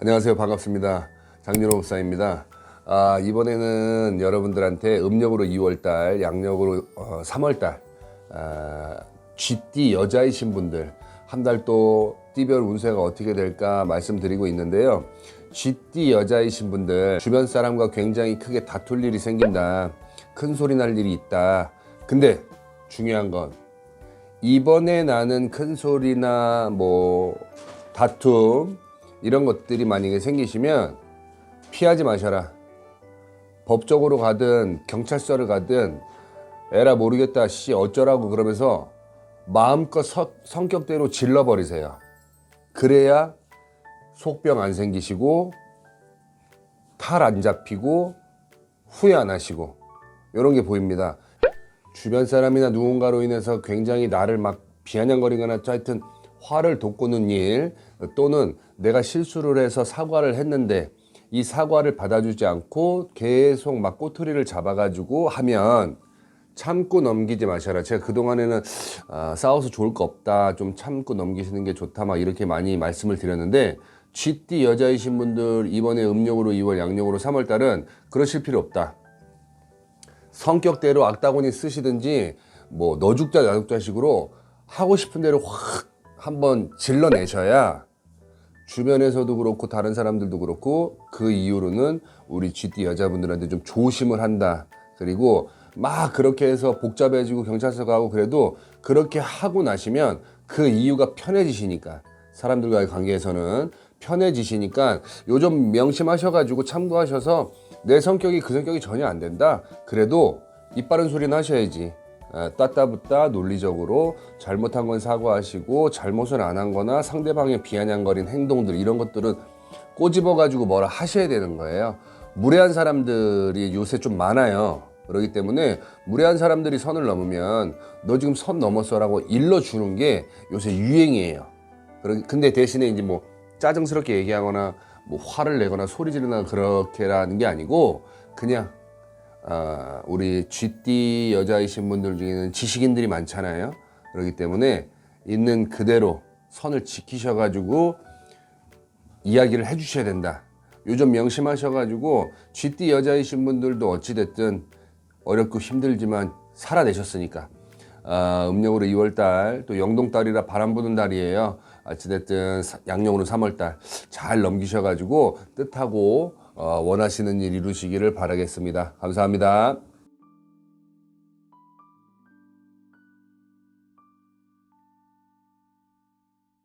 안녕하세요. 반갑습니다. 장윤호 목사입니다. 아, 이번에는 여러분들한테 음력으로 2월달, 양력으로 어, 3월달, 아, 쥐띠 여자이신 분들, 한 달 또 띠별 운세가 어떻게 될까 말씀드리고 있는데요. 쥐띠 여자이신 분들, 주변 사람과 굉장히 크게 다툴 일이 생긴다. 큰 소리 날 일이 있다. 근데 중요한 건 이번에 나는 큰 소리나 뭐 다툼 이런 것들이 만약에 생기시면 피하지 마셔라. 법적으로 가든 경찰서를 가든 에라 모르겠다 씨 어쩌라고 그러면서 마음껏 서- 성격대로 질러버리세요. 그래야 속병 안 생기시고 탈 안 잡히고 후회 안 하시고 이런 게 보입니다. 주변 사람이나 누군가로 인해서 굉장히 나를 막 비아냥거리거나 하여튼 화를 돋구는 일 또는 내가 실수를 해서 사과를 했는데 이 사과를 받아주지 않고 계속 막 꼬투리를 잡아가지고 하면 참고 넘기지 마셔라. 제가 그동안에는 아, 싸워서 좋을 거 없다. 좀 참고 넘기시는 게 좋다. 막 이렇게 많이 말씀을 드렸는데 쥐띠 여자이신 분들 이번에 음력으로 2월 양력으로 3월 달은 그러실 필요 없다. 성격대로 악다구니 쓰시든지 뭐 너 죽자 나 죽자 식으로 하고 싶은 대로 확 한번 질러내셔야 주변에서도 그렇고 다른 사람들도 그렇고 그 이후로는 우리 GT 여자분들한테 좀 조심을 한다. 그리고 막 그렇게 해서 복잡해지고 경찰서 가고 그래도 그렇게 하고 나시면 그 이유가 편해지시니까 사람들과의 관계에서는 편해지시니까 요즘 명심하셔가지고 참고하셔서 내 성격이 그 성격이 전혀 안 된다. 그래도 입 바른 소리는 하셔야지. 아, 따따붙다 논리적으로 잘못한 건 사과하시고 잘못을 안 한 거나 상대방의 비아냥거린 행동들 이런 것들은 꼬집어 가지고 뭐라 하셔야 되는 거예요. 무례한 사람들이 요새 좀 많아요. 그렇기 때문에 무례한 사람들이 선을 넘으면 너 지금 선 넘었어라고 일러주는 게 요새 유행이에요. 근데 대신에 이제 뭐 짜증스럽게 얘기하거나 뭐 화를 내거나 소리 지르거나 그렇게라는 게 아니고 그냥 아, 우리 쥐띠 여자이신 분들 중에는 지식인들이 많잖아요. 그렇기 때문에 있는 그대로 선을 지키셔가지고 이야기를 해주셔야 된다. 요즘 명심하셔가지고 쥐띠 여자이신 분들도 어찌됐든 어렵고 힘들지만 살아내셨으니까 아, 음력으로 2월달 또 영동달이라 바람 부는 달이에요. 어찌됐든 사- 양력으로 3월달 잘 넘기셔가지고 뜻하고 어, 원하시는 일 이루시기를 바라겠습니다. 감사합니다.